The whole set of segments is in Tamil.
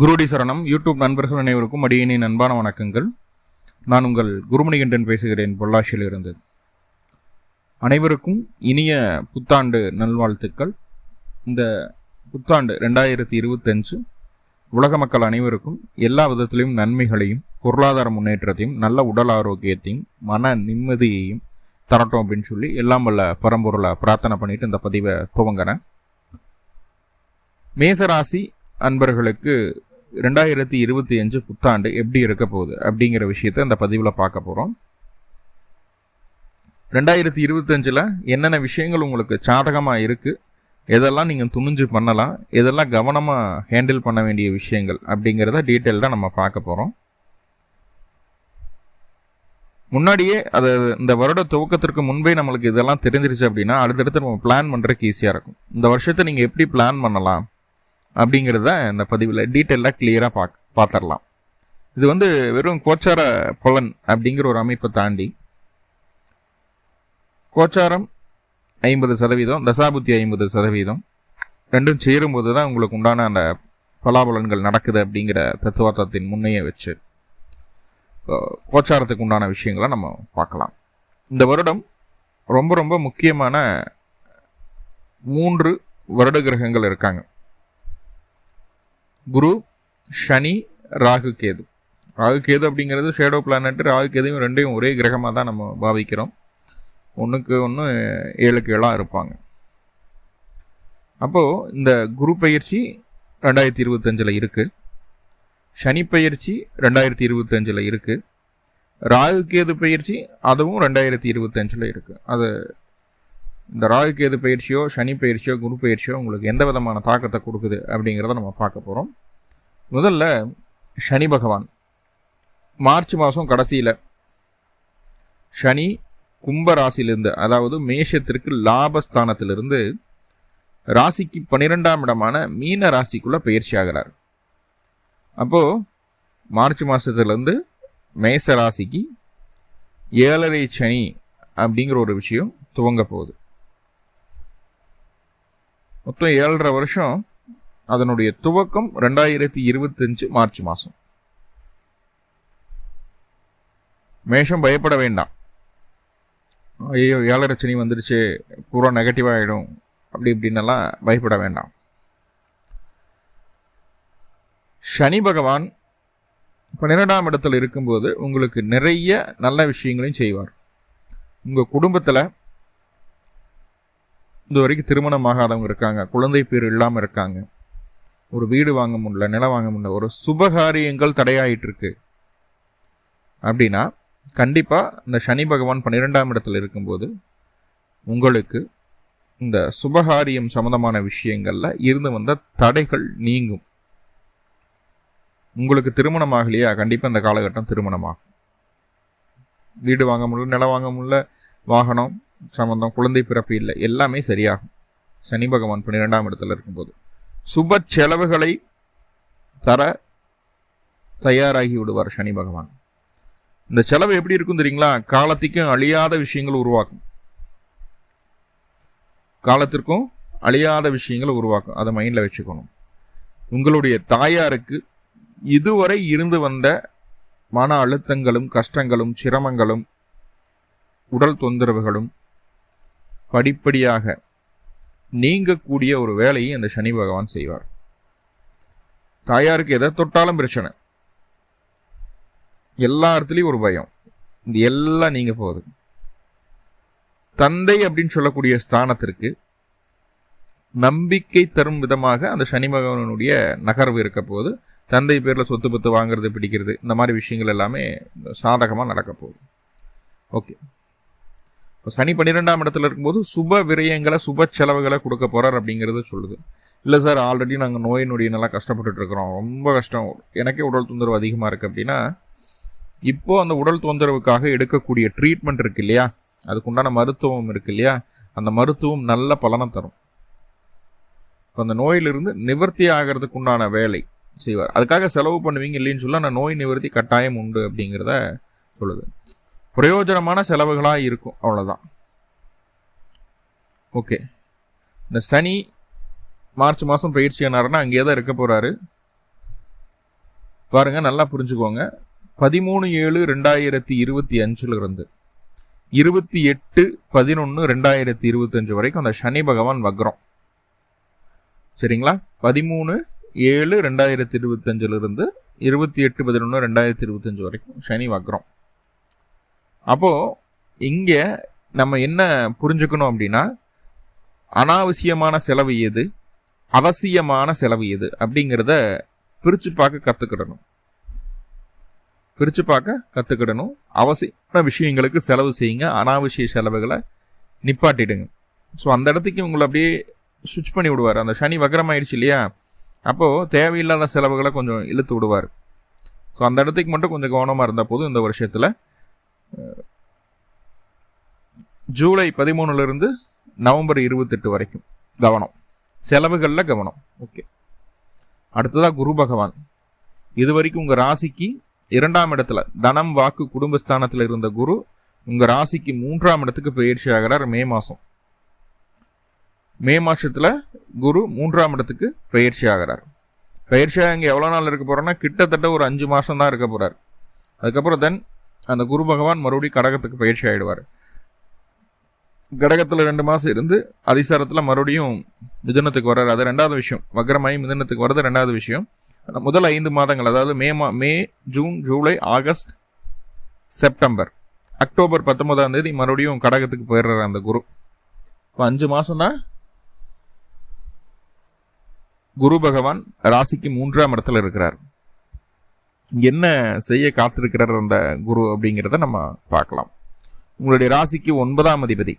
குருடி சரணம். யூடியூப் நண்பர்கள் அனைவருக்கும் அடியனின் அன்பான வணக்கங்கள். நான் உங்கள் குருமணிகண்டன் பேசுகிறேன் பொள்ளாச்சியில் இருந்து அனைவருக்கும் இனிய புத்தாண்டு நல்வாழ்த்துக்கள். இந்த புத்தாண்டு ரெண்டாயிரத்தி இருபத்தஞ்சு உலக மக்கள் அனைவருக்கும் எல்லா விதத்திலையும் நன்மைகளையும் பொருளாதார முன்னேற்றத்தையும் நல்ல உடல் ஆரோக்கியத்தையும் மன நிம்மதியையும் தரட்டும் அப்படின்னு சொல்லி எல்லாம் வல்ல பரம்பொருளை பிரார்த்தனை பண்ணிட்டு இந்த பதிவை துவங்கினேன். மேசராசி அன்பர்களுக்கு ரெண்டாயிரத்தி இருபத்தி அஞ்சு புத்தாண்டு எப்படி இருக்க போகுது அப்படிங்கிற விஷயத்த இந்த பதிவில் பார்க்க போகிறோம் ரெண்டாயிரத்தி இருபத்தஞ்சில் என்னென்ன விஷயங்கள் உங்களுக்கு சாதகமாக இருக்குது எதெல்லாம் நீங்கள் துணிஞ்சு பண்ணலாம் எதெல்லாம் கவனமாக ஹேண்டில் பண்ண வேண்டிய விஷயங்கள் அப்படிங்கிறத டீட்டெயில்டாக நம்ம பார்க்க போகிறோம் முன்னாடியே அது இந்த வருட துவக்கத்திற்கு முன்பே நம்மளுக்கு இதெல்லாம் தெரிஞ்சிருச்சு அப்படின்னா அடுத்தடுத்து நம்ம பிளான் பண்ணுறதுக்கு ஈஸியாக இருக்கும். இந்த வருஷத்தை நீங்கள் எப்படி பிளான் பண்ணலாம் அப்படிங்கிறத இந்த பதிவில் டீட்டெயிலாக கிளியராக பார்க்க பார்த்துடலாம் இது வந்து வெறும் கோச்சார பலன் அப்படிங்கிற ஒரு அமைப்பை தாண்டி கோச்சாரம் ஐம்பது சதவீதம் தசாபுத்தி ஐம்பது சதவீதம் ரெண்டும் சேரும்போது தான் உங்களுக்கு உண்டான அந்த பலாபலன்கள் நடக்குது அப்படிங்கிற தத்துவார்த்தத்தின் முன்னையே வச்சு கோச்சாரத்துக்கு உண்டான விஷயங்களை நம்ம பார்க்கலாம். இந்த வருடம் ரொம்ப ரொம்ப முக்கியமான மூன்று வருட கிரகங்கள் இருக்காங்க. குரு சனி ராகு கேது. ராகு கேது அப்படிங்கிறது ஷேடோ பிளானட் ராகு கேதையும் ரெண்டையும் ஒரே கிரகமாக தான் நம்ம பாவிக்கிறோம். ஒன்றுக்கு ஒன்று ஏழுக்கு ஏழாக இருப்பாங்க. அப்போது இந்த குரு பயிற்சி ரெண்டாயிரத்தி இருபத்தஞ்சில் இருக்குது சனி பயிற்சி ரெண்டாயிரத்தி இருபத்தஞ்சில் இருக்குது ராகு கேது பயிற்சி அதுவும் ரெண்டாயிரத்தி இருபத்தஞ்சில் இருக்குது அது இந்த ராகு கேது பயிற்சியோ சனி பயிற்சியோ குரு பயிற்சியோ உங்களுக்கு எந்த விதமான தாக்கத்தை கொடுக்குது அப்படிங்கிறத நம்ம பார்க்க போகிறோம் முதல்ல சனி பகவான். மார்ச் மாதம் கடைசியில். சனி கும்பராசியிலிருந்து அதாவது மேஷத்திற்கு லாபஸ்தானத்திலிருந்து ராசிக்கு பன்னிரெண்டாம் இடமான மீன ராசிக்குள்ளே பயிற்சி ஆகிறார். அப்போது மார்ச் மாதத்துலேருந்து மேச ராசிக்கு ஏழரை சனி அப்படிங்கிற ஒரு விஷயம் துவங்க போகுது. மொத்தம் ஏழரை வருஷம் அதனுடைய துவக்கம் ரெண்டாயிரத்தி இருபத்தஞ்சு மார்ச் மாதம் மேஷம் பயப்பட வேண்டாம். ஐயோ ஏழரச்சனி வந்துடுச்சு பூரா நெகட்டிவ் ஆகிடும் அப்படி இப்படின்னெல்லாம் பயப்பட வேண்டாம். சனி பகவான் பன்னிரெண்டாம் இடத்துல இருக்கும்போது உங்களுக்கு நிறைய நல்ல விஷயங்களையும் செய்வார். உங்கள் குடும்பத்தில் இது வரைக்கும் திருமணம் ஆகாதவங்க இருக்காங்க குழந்தை பேர் இல்லாமல் இருக்காங்க. ஒரு வீடு வாங்க முடியல நிலம் வாங்க முடியல ஒரு சுபகாரியங்கள் தடையாயிட்டு இருக்கு அப்படின்னா கண்டிப்பாக இந்த சனி பகவான் பன்னிரெண்டாம் இடத்துல இருக்கும்போது உங்களுக்கு இந்த சுபகாரியம் சம்மந்தமான விஷயங்களில் இருந்து வந்த தடைகள் நீங்கும். உங்களுக்கு திருமணம் ஆகலையா? கண்டிப்பாக இந்த காலகட்டம் திருமணமாகும். வீடு வாங்க முடியல நிலம் வாங்க முடியல வாகனம் சம்மந்தம் குழந்தை பிறப்பு இல்லை எல்லாமே சரியாகும். சனி பகவான் பன்னிரெண்டாம் இடத்துல இருக்கும்போது. சுப செலவுகளை தர தயாராகி விடுவார் சனி பகவான். இந்த செலவு எப்படி இருக்கும் தெரியுங்களா? காலத்திற்கும் அழியாத விஷயங்கள் உருவாக்கும். காலத்திற்கும் அழியாத விஷயங்களை உருவாக்கும். அதை மைண்டில் வச்சுக்கணும். உங்களுடைய தாயாருக்கு இதுவரை இருந்து வந்த மன அழுத்தங்களும் கஷ்டங்களும் சிரமங்களும் உடல் தொந்தரவுகளும் படிப்படியாக நீங்கக்கூடிய ஒரு வேலையை அந்த சனி பகவான் செய்வார். தாயாருக்கு எதை தொட்டாலும் பிரச்சனை. எல்லா இடத்துலையும் ஒரு பயம். இது எல்லாம் நீங்க போகுது. தந்தை அப்படின்னு சொல்லக்கூடிய ஸ்தானத்திற்கு நம்பிக்கை தரும் விதமாக அந்த சனி பகவானுடைய நகர்வு இருக்க போது தந்தை பேரில் சொத்து பத்து வாங்குறது பிடிக்கிறது இந்த மாதிரி விஷயங்கள் எல்லாமே சாதகமாக நடக்க போகுது. ஓகே. இப்போ சனி பன்னிரெண்டாம் இடத்துல இருக்கும்போது சுப விரயங்களை சுப செலவுகளை கொடுக்க போகிறார் அப்படிங்கிறத சொல்லுது. இல்லை சார் ஆல்ரெடி நாங்கள் நோய் நொடி நல்லா கஷ்டப்பட்டுட்டு இருக்கிறோம். ரொம்ப கஷ்டம். எனக்கே உடல் தொந்தரவு அதிகமாக இருக்குது அப்படின்னா இப்போது அந்த உடல் தொந்தரவுக்காக எடுக்கக்கூடிய ட்ரீட்மெண்ட் இருக்கு இல்லையா? அதுக்குண்டான மருத்துவம் இருக்கு இல்லையா? அந்த மருத்துவம் நல்ல பலனை தரும். இப்போ அந்த நோயிலிருந்து நிவர்த்தி ஆகிறதுக்கு உண்டான வேலை செய்வார். அதுக்காக செலவு பண்ணுவீங்க இல்லைன்னு சொல்ல நான் நோய் நிவர்த்தி கட்டாயம் உண்டு அப்படிங்கிறத சொல்லுது. பிரயோஜனமான செலவுகளாக இருக்கும். அவ்வளோதான் ஓகே இந்த சனி மார்ச் மாதம் பயிற்சி ஆனாருன்னா அங்கேயே தான் இருக்க போகிறாரு பாருங்கள் நல்லா புரிஞ்சுக்கோங்க. பதிமூணு ஏழு ரெண்டாயிரத்தி இருபத்தி அஞ்சுல இருந்து இருபத்தி எட்டு பதினொன்று ரெண்டாயிரத்தி இருபத்தஞ்சு வரைக்கும் அந்த சனி பகவான் வக்ரம். சரிங்களா? பதிமூணு ஏழு ரெண்டாயிரத்தி இருபத்தஞ்சிலிருந்து இருபத்தி எட்டு பதினொன்று ரெண்டாயிரத்தி இருபத்தஞ்சு வரைக்கும் சனி வக்ரம். அப்போது இங்கே நம்ம என்ன புரிஞ்சுக்கணும் அப்படின்னா அனாவசியமான செலவு எது? அவசியமான செலவு எது? அப்படிங்கிறத பிரித்து பார்க்க கற்றுக்கிடணும் பிரித்து பார்க்க கற்றுக்கிடணும் அவசியமான விஷயங்களுக்கு செலவு செய்யுங்க. அனாவசிய செலவுகளை நிப்பாட்டிடுங்க. ஸோ அந்த இடத்துக்கு உங்களை அப்படியே சுவிட்ச் பண்ணி விடுவார். அந்த சனி வக்கரமாயிடுச்சு இல்லையா? அப்போது தேவையில்லாத செலவுகளை கொஞ்சம் இழுத்து விடுவார். ஸோ அந்த இடத்துக்கு மட்டும் கொஞ்சம் கவனமாக இருந்தால் போதும் இந்த வருஷத்தில். ஜூலை பதிமூணுலேருந்து நவம்பர் இருபத்தெட்டு வரைக்கும் கவனம். செலவுகளில் கவனம். ஓகே. அடுத்ததாக குரு பகவான். இது வரைக்கும் உங்கள் ராசிக்கு இரண்டாம் இடத்துல தனம் வாக்கு குடும்பஸ்தானத்தில் இருந்த குரு உங்கள் ராசிக்கு மூன்றாம் இடத்துக்கு பயிற்சி ஆகிறார் மே மாதம் மே மாதத்தில் குரு மூன்றாம் இடத்துக்கு பயிற்சி ஆகிறார். பயிற்சியாக இங்கே எவ்வளோ நாள் இருக்க போகிறோன்னா கிட்டத்தட்ட ஒரு அஞ்சு மாதம் தான் இருக்க போகிறார் அதுக்கப்புறம் தென் அந்த குரு பகவான் மறுபடியும் கடகத்துக்கு பயிற்சி ஆகிடுவார் கடகத்தில் ரெண்டு மாதம் இருந்து அதிசாரத்தில் மறுபடியும் மிதுனத்துக்கு வர்றாரு. அது ரெண்டாவது விஷயம். வக்ரமாயி மிதுனத்துக்கு வர்றது ரெண்டாவது விஷயம். முதல் ஐந்து மாதங்கள் அதாவது மே மா May June July August September October பத்தொன்பதாம் தேதி மறுபடியும் கடகத்துக்கு போயிடுறாரு அந்த குரு. இப்போ அஞ்சு மாதம் தான் குரு பகவான் ராசிக்கு மூன்றாம் இடத்துல இருக்கிறார். என்ன செய்ய காத்திருக்கிறார் அந்த குரு அப்படிங்கிறத நம்ம பார்க்கலாம். உங்களுடைய ராசிக்கு ஒன்பதாம் அதிபதி.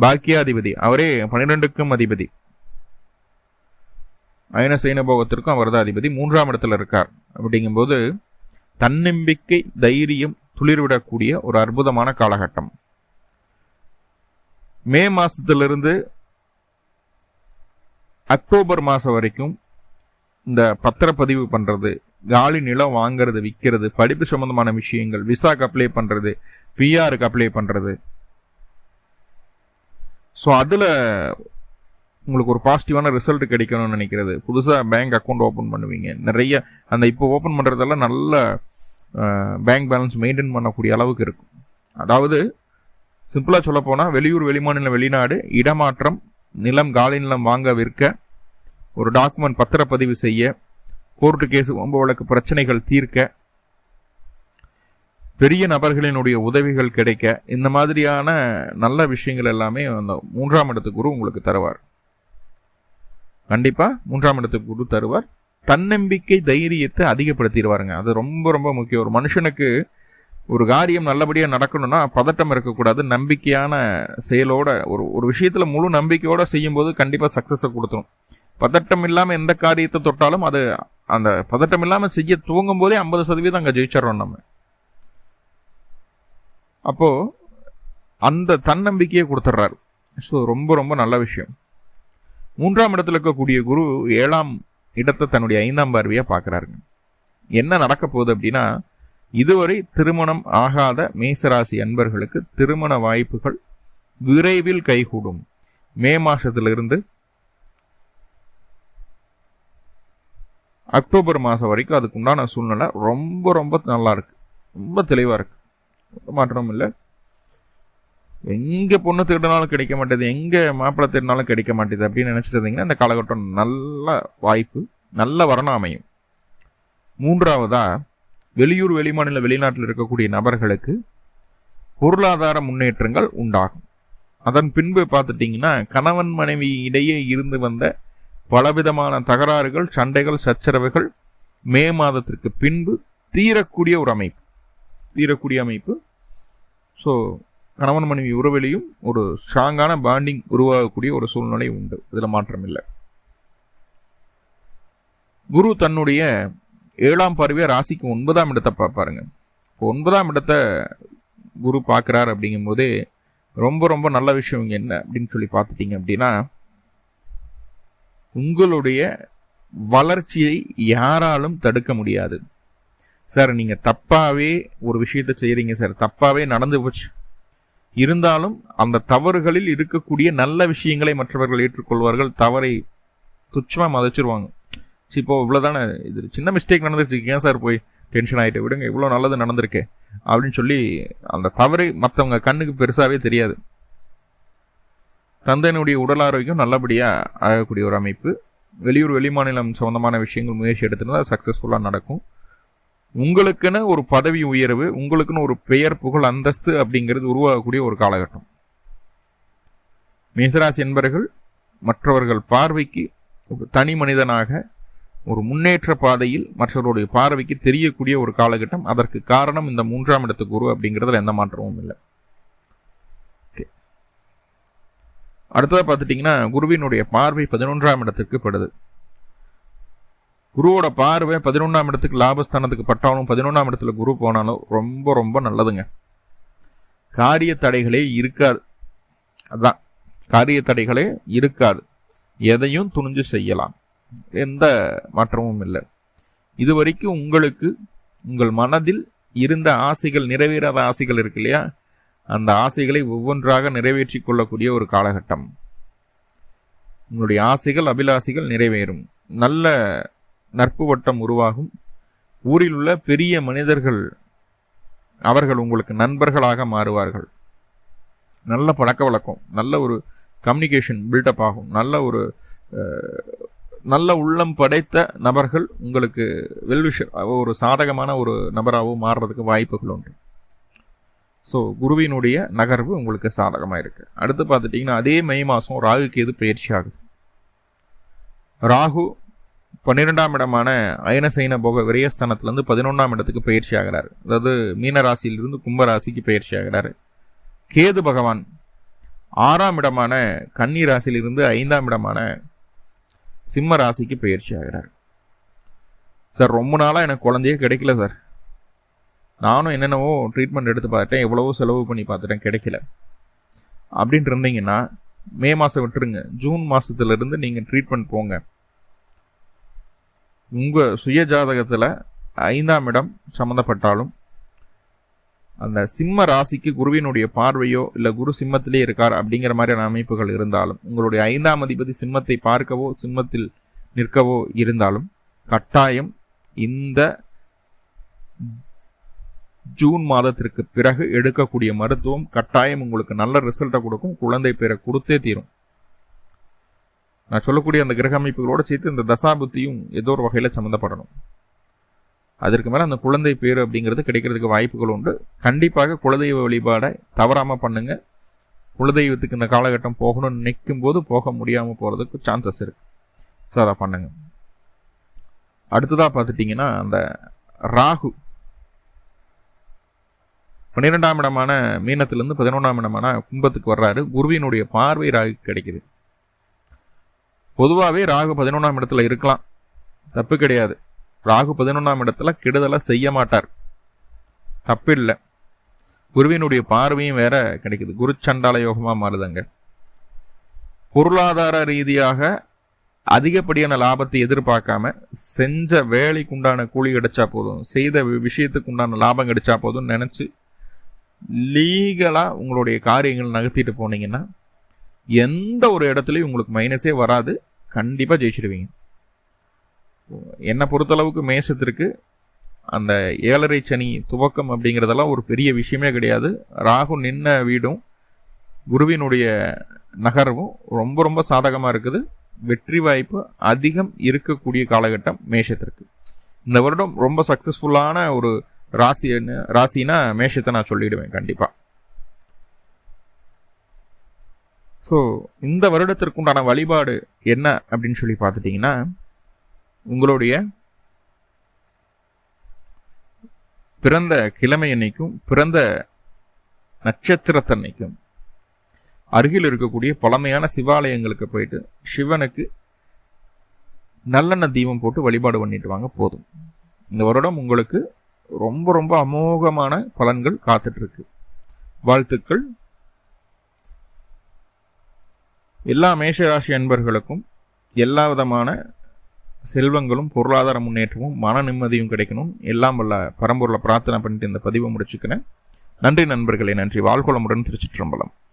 பாக்கியாதிபதி. அவரே பன்னிரெண்டுக்கும் அதிபதி. அயன சைனபோகத்திற்கும் அவர் தான் அதிபதி. மூன்றாம் இடத்துல இருக்கார். அப்படிங்கும்போது தன்னம்பிக்கை தைரியம் துளிர்விடக்கூடிய ஒரு அற்புதமான காலகட்டம். மே மாதத்திலிருந்து அக்டோபர் மாதம் வரைக்கும் இந்த பத்திரப்பதிவு பண்ணுறது காலி நிலம் வாங்கிறது விற்கிறது படிப்பு சம்பந்தமான விஷயங்கள் விசாக்கு அப்ளை பண்ணுறது பிஆருக்கு அப்ளை பண்ணுறது ஸோ அதில் உங்களுக்கு ஒரு பாசிட்டிவான ரிசல்ட் கிடைக்கணும்னு நினைக்கிறது. புதுசாக பேங்க் அக்கௌண்ட் ஓப்பன் பண்ணுவீங்க. நிறைய அந்த இப்போ ஓப்பன் பண்ணுறதெல்லாம் நல்ல பேங்க் பேலன்ஸ் மெயின்டைன் பண்ணக்கூடிய அளவுக்கு இருக்கும். அதாவது சிம்பிளாக சொல்லப்போனால் வெளியூர் வெளிமாநில வெளிநாடு இடமாற்றம் நிலம் காலி நிலம் வாங்க விற்க ஒரு டாக்குமெண்ட் பத்திரப்பதிவு செய்ய கோர்ட்டு கேஸ் ஒம்ப வழக்கு பிரச்சனைகள் தீர்க்க பெரிய நபர்களினுடைய உதவிகள் கிடைக்க இந்த மாதிரியான நல்ல விஷயங்கள் எல்லாமே அந்த மூன்றாம் இடத்துக்கு குரு உங்களுக்கு தருவார். கண்டிப்பாக மூன்றாம் இடத்துக்கு குரு தருவார். தன்னம்பிக்கை தைரியத்தை அதிகப்படுத்திடுவாருங்க. அது ரொம்ப ரொம்ப முக்கியம். ஒரு மனுஷனுக்கு ஒரு காரியம் நல்லபடியாக நடக்கணும்னா பதட்டம் இருக்கக்கூடாது. நம்பிக்கையான செயலோட ஒரு ஒரு விஷயத்தில் முழு நம்பிக்கையோடு செய்யும்போது கண்டிப்பாக சக்ஸஸை கொடுத்துரும். பதட்டம் இல்லாமல் எந்த காரியத்தை தொட்டாலும் அது அந்த பதட்டம் இல்லாமல் செய்ய துவங்கும் போதே ஐம்பது சதவீதம் அங்கே ஜெயிச்சிடறோம் நம்ம. அப்போது அந்த தன்னம்பிக்கையை கொடுத்துட்றாரு ஸோ ரொம்ப ரொம்ப நல்ல விஷயம். மூன்றாம் இடத்துல இருக்கக்கூடிய குரு ஏழாம் இடத்தை தன்னுடைய ஐந்தாம் பார்வையாக பார்க்குறாருங்க. என்ன நடக்க போகுது அப்படின்னா இதுவரை திருமணம் ஆகாத மேசராசி அன்பர்களுக்கு திருமண வாய்ப்புகள் விரைவில் கைகூடும். மே மாசத்திலிருந்து அக்டோபர் மாதம் வரைக்கும் அதுக்கு உண்டான சூழ்நிலை ரொம்ப ரொம்ப நல்லா இருக்கு ரொம்ப தெளிவாக இருக்கு. மாற்றம் இல்லை. எங்கே பொண்ணு தேடினாலும் கிடைக்க மாட்டேது. எங்கே மாப்பிள்ளை தேடினாலும் கிடைக்க மாட்டேது அப்படின்னு நினச்சிட்டு இருந்தீங்கன்னா இந்த காலகட்டம் நல்ல வாய்ப்பு நல்ல வரணம் அமையும். மூன்றாவதாக வெளியூர் வெளிமாநில வெளிநாட்டில் இருக்கக்கூடிய நபர்களுக்கு பொருளாதார முன்னேற்றங்கள் உண்டாகும். அதன் பின்பு பார்த்துட்டிங்கன்னா கணவன் மனைவி இடையே இருந்து வந்த பலவிதமான தகராறுகள் சண்டைகள் சச்சரவுகள் மே மாதத்திற்கு பின்பு தீரக்கூடிய ஒரு அமைப்பு. தீரக்கூடிய அமைப்பு. ஸோ கணவன் மனைவி உறவிலையும் ஒரு ஸ்ட்ராங்கான பாண்டிங் உருவாகக்கூடிய ஒரு சூழ்நிலை உண்டு. இதில் மாற்றம் இல்லை குரு தன்னுடைய ஏழாம் பார்வையை ராசிக்கு ஒன்பதாம் இடத்தை பார்ப்பாருங்க இப்போ ஒன்பதாம் இடத்தை குரு பார்க்குறாரு அப்படிங்கும்போதே ரொம்ப ரொம்ப நல்ல விஷயம் என்ன அப்படின்னு சொல்லி பார்த்துட்டிங்க அப்படின்னா உங்களுடைய வளர்ச்சியை யாராலும் தடுக்க முடியாது. சார் நீங்கள் தப்பாகவே ஒரு விஷயத்த செய்கிறீங்க சார். தப்பாகவே நடந்து போச்சு. இருந்தாலும் அந்த தவறுகளில் இருக்கக்கூடிய நல்ல விஷயங்களை மற்றவர்கள் ஏற்றுக்கொள்வார்கள். தவறை துச்சமாக மதிச்சிருவாங்க. சரி இப்போ இவ்வளோதானே இது சின்ன மிஸ்டேக் நடந்துருச்சு. ஏன் சார் போய் டென்ஷன் ஆகிட்டு விடுங்க இவ்வளோ நல்லது நடந்திருக்கே. அப்படின்னு சொல்லி அந்த தவறை மற்றவங்க கண்ணுக்கு பெருசாகவே தெரியாது. தந்தையினுடைய உடல் ஆரோக்கியம் நல்லபடியாக ஆகக்கூடிய ஒரு அமைப்பு. வெளியூர் வெளிமாநிலம் சம்மந்தமான விஷயங்கள் முயற்சி எடுத்திருந்தால் சக்ஸஸ்ஃபுல்லாக நடக்கும். உங்களுக்குன்னு ஒரு பதவி உயர்வு உங்களுக்குன்னு ஒரு பெயர் புகழ் அந்தஸ்து அப்படிங்கிறது உருவாகக்கூடிய ஒரு காலகட்டம். மேசராசி என்பர்கள் மற்றவர்கள் பார்வைக்கு தனி மனிதனாக ஒரு முன்னேற்ற பாதையில் மற்றவருடைய பார்வைக்கு தெரியக்கூடிய ஒரு காலகட்டம். அதற்கு காரணம் இந்த மூன்றாம் இடத்துக்கு குரு அப்படிங்கிறதுல எந்த மாற்றமும் இல்லை. அடுத்ததாக பார்த்துட்டிங்கன்னா குருவினுடைய பார்வை பதினொன்றாம் இடத்துக்கு படுது. குருவோட பார்வை பதினொன்றாம் இடத்துக்கு லாபஸ்தானத்துக்கு பட்டாலும் பதினொன்றாம் இடத்துல குரு போனாலும் ரொம்ப ரொம்ப நல்லதுங்க. காரிய தடைகளே இருக்காது. அதான் காரிய தடைகளே இருக்காது. எதையும் துணிஞ்சு செய்யலாம். எந்த மாற்றமும் இல்லை. இது வரைக்கும் உங்களுக்கு உங்கள் மனதில் இருந்த ஆசைகள் நிறைவேறாத ஆசைகள் இருக்கு இல்லையா? அந்த ஆசைகளை ஒவ்வொன்றாக நிறைவேற்றி கொள்ளக்கூடிய ஒரு காலகட்டம். உங்களுடைய ஆசைகள் அபிலாசைகள் நிறைவேறும். நல்ல நட்பு வட்டம் உருவாகும். ஊரில் உள்ள பெரிய மனிதர்கள் அவர்கள் உங்களுக்கு நண்பர்களாக மாறுவார்கள். நல்ல பழக்க வழக்கம் நல்ல ஒரு கம்யூனிகேஷன் பில்டப் ஆகும். நல்ல ஒரு நல்ல உள்ளம் படைத்த நபர்கள் உங்களுக்கு வெல்விஷர் ஒரு சாதகமான ஒரு நபராகவும் மாறுறதுக்கு வாய்ப்புகள் உண்டு. ஸோ குருவினுடைய நகர்வு உங்களுக்கு சாதகமாக இருக்குது அடுத்து பார்த்துட்டிங்கன்னா அதே மே மாதம் ராகுக்கு எது பயிற்சி ஆகுது. ராகு பன்னிரெண்டாம் இடமான அயனசைன போக விரயஸ்தானத்துலேருந்து பதினொன்றாம் இடத்துக்கு பயிற்சி ஆகிறார். அதாவது மீன ராசியிலிருந்து கும்பராசிக்கு பயிற்சி ஆகிறாரு. கேது பகவான் ஆறாம் இடமான கன்னி ராசியிலிருந்து ஐந்தாம் இடமான சிம்ம ராசிக்கு பயிற்சி ஆகிறார். சார் ரொம்ப நாளாக எனக்கு குழந்தையே கிடைக்கல சார். நானும் என்னென்னவோ ட்ரீட்மெண்ட் எடுத்து பார்த்துட்டேன் எவ்வளவோ செலவு பண்ணி பார்த்துட்டேன் கிடைக்கல. அப்படின்ட்டு இருந்தீங்கன்னா மே மாதம் விட்டுருங்க. ஜூன் மாதத்துலேருந்து நீங்கள் ட்ரீட்மெண்ட் போங்க. உங்கள் சுய ஜாதகத்தில் ஐந்தாம் இடம் சம்மந்தப்பட்டாலும் அந்த சிம்ம ராசிக்கு குருவினுடைய பார்வையோ இல்லை குரு சிம்மத்திலே இருக்கார் அப்படிங்கிற மாதிரியான அமைப்புகள் இருந்தாலும் உங்களுடைய ஐந்தாம் அதிபதி சிம்மத்தை பார்க்கவோ சிம்மத்தில் நிற்கவோ இருந்தாலும் கட்டாயம் இந்த ஜூன் மாதத்திற்கு பிறகு எடுக்கக்கூடிய மருத்துவம் கட்டாயம் உங்களுக்கு நல்ல ரிசல்ட்டை கொடுக்கும். குழந்தை பேரை கொடுத்தே தீரும். நான் சொல்லக்கூடிய அந்த கிரக அமைப்புகளோடு சேர்த்து இந்த தசாபுத்தியும் ஏதோ ஒரு வகையில் சம்மந்தப்படணும் அதற்கு மேலே அந்த குழந்தை பேர் அப்படிங்கிறது கிடைக்கிறதுக்கு வாய்ப்புகள் உண்டு. கண்டிப்பாக குலதெய்வ வழிபாடை தவறாமல் பண்ணுங்கள் குலதெய்வத்துக்கு இந்த காலகட்டம் போகணும்னு நிற்கும் போது போக முடியாமல் போகிறதுக்கு சான்சஸ் இருக்குது ஸோ அதை பண்ணுங்கள் அடுத்ததாக பார்த்துட்டிங்கன்னா அந்த ராகு. பன்னிரெண்டாம் இடமான மீனத்திலிருந்து பதினொன்றாம் இடமான கும்பத்துக்கு வர்றாரு. குருவினுடைய பார்வை ராகு கிடைக்குது. பொதுவாகவே ராகு பதினொன்றாம் இடத்துல இருக்கலாம். தப்பு கிடையாது. ராகு பதினொன்றாம் இடத்துல கெடுதலை செய்ய மாட்டார். தப்பில்லை. குருவினுடைய பார்வையும் வேற கிடைக்குது. குரு சண்டால யோகமாக மாறுதுங்க. பொருளாதார ரீதியாக அதிகப்படியான லாபத்தை எதிர்பார்க்காம செஞ்ச வேலைக்கு உண்டான கூலி கிடைச்சா போதும். செய்த விஷயத்துக்கு உண்டான லாபம் கிடைச்சா போதும் நினச்சி லீகலாக உங்களுடைய காரியங்கள் நகர்த்திட்டு போனீங்கன்னா எந்த ஒரு இடத்துலையும் உங்களுக்கு மைனஸே வராது. கண்டிப்பாக ஜெயிச்சிடுவீங்க என்னை பொறுத்தளவுக்கு மேசத்திற்கு அந்த ஏழரை சனி துவக்கம் அப்படிங்கிறதெல்லாம் ஒரு பெரிய விஷயமே கிடையாது. ராகு நின்ன வீடும் குருவினுடைய நகர்வும் ரொம்ப ரொம்ப சாதகமாக இருக்குது. வெற்றி வாய்ப்பு அதிகம் இருக்கக்கூடிய காலகட்டம் மேஷத்திற்கு. இந்த வருடம் ரொம்ப சக்ஸஸ்ஃபுல்லான ஒரு ராசி ராசினா மேஷத்தை நான் சொல்லிடுவேன் கண்டிப்பாக ஸோ இந்த வருடத்திற்குண்டான வழிபாடு என்ன அப்படின்னு சொல்லி பார்த்துட்டிங்கன்னா உங்களுடைய பிறந்த கிழமை அன்னைக்கும் பிறந்த நட்சத்திரத்தன்னைக்கும் அருகில் இருக்கக்கூடிய பழமையான சிவாலயங்களுக்கு போயிட்டு சிவனுக்கு நல்லெண்ணெய் தீபம் போட்டு வழிபாடு பண்ணிட்டு வாங்க போதும். இந்த வருடம் உங்களுக்கு ரொம்ப ரொம்ப அமோகமான பலன்கள் காத்துட்ருக்கு. வாழ்த்துக்கள். எல்லா மேஷராசி அன்பர்களுக்கும் எல்லா விதமான செல்வங்களும் பொருளாதார முன்னேற்றமும் மன நிம்மதியும் கிடைக்கணும். எல்லாம் வல்ல பரம்பொருளை பிரார்த்தனை பண்ணிட்டு இந்த பதிவை முடிச்சுக்கிறேன். நன்றி நண்பர்களே நன்றி. வாழ்கோளமுடன் திருச்சிற்றம்பலம்.